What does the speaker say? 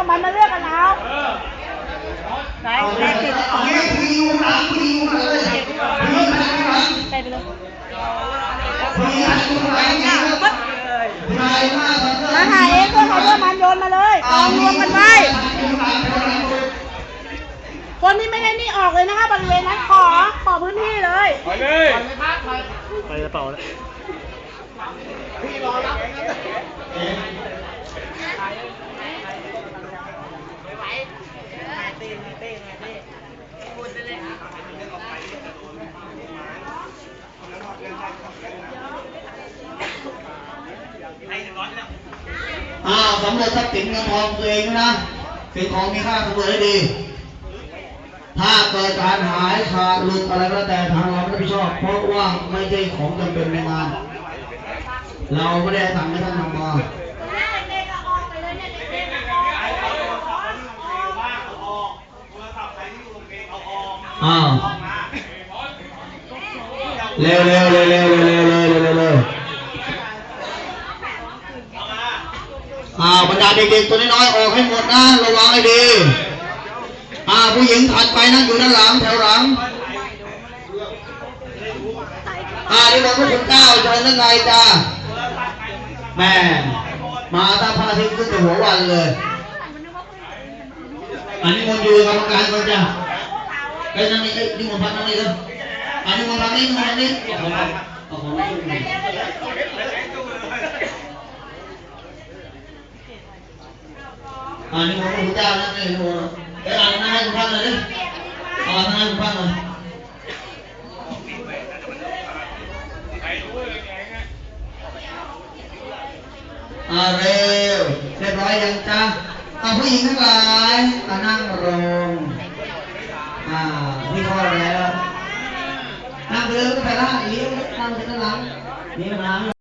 กับมันมาเลือกกันเอาไหนแม่เก็บของผู้หญิงผู้หญิงอยู่หลังผู้หญิงอยู่หลังเลยผู้หญิงอยู่หลังไปไปเลยผู้หญิงอยู่หลังนี่ครับผู้ชายมาถ่ายเองเพื่อใครเพื่อมันโยนมาเลยกองรวมกันไว้คนที่ไม่ได้นี่ออกเลยนะคะบริเวณนั้นขอขอพื้นที่เลยไปเลยไปกระเป๋าแล้วอ้าวสำรวจทรัพย์สินเงินทองตัวเองนะสิ่งของมีค่าสำรวจให้ดี ถ้าเกิดการหายขาดหลุดอะไรก็แล้วแต่ทางเราไม่รับผิดชอบ เพราะว่าไม่ใช่ของจำเป็นในงาน เราไม่ได้สั่งให้ท่านนำมา อ้าวเร็วเร็วเร็วเร็วเร็วเร็วเร็วเร็วเร็วอ้าวบรรดาเด็กๆตัวน้อยๆออกให้หมดนะระวังให้ดีอ่าผู้หญิงถัดไปนั่งอยู่ด้านหลังแถวหลังอ่านี่บอกว่าคุณเก้าเชิญนั่งไงจ้าแม่มาตาพระอาทิตย์ขึ้นแต่หัววันเลย อันนี้มนอยู่กรรมการก่อนจ้ะไอ้ยนั่งนี่เอ้ยนี่มนต์พักนั่งนี่เลยอันนี้มนต์พักนี่มนต์พักนี่เอา Guys, nanti eh, ini mau nanti kan? Ini mau nanti, mau nanti. Oh, mau nanti. Ini mau nanti, nanti ini mau nanti. Eh, nanti nanti bukan nanti. Oh, nanti nanti bukan nanti. À, rêu, đẹp rồi, dành ta. À, quý vị các bạn, à, năng rồi. อ่านี่เข้าแล้วนั่งไปเลยตั้งแต่ละเลี้ยวตั้งแต่ละหลังเลี้ยวหลัง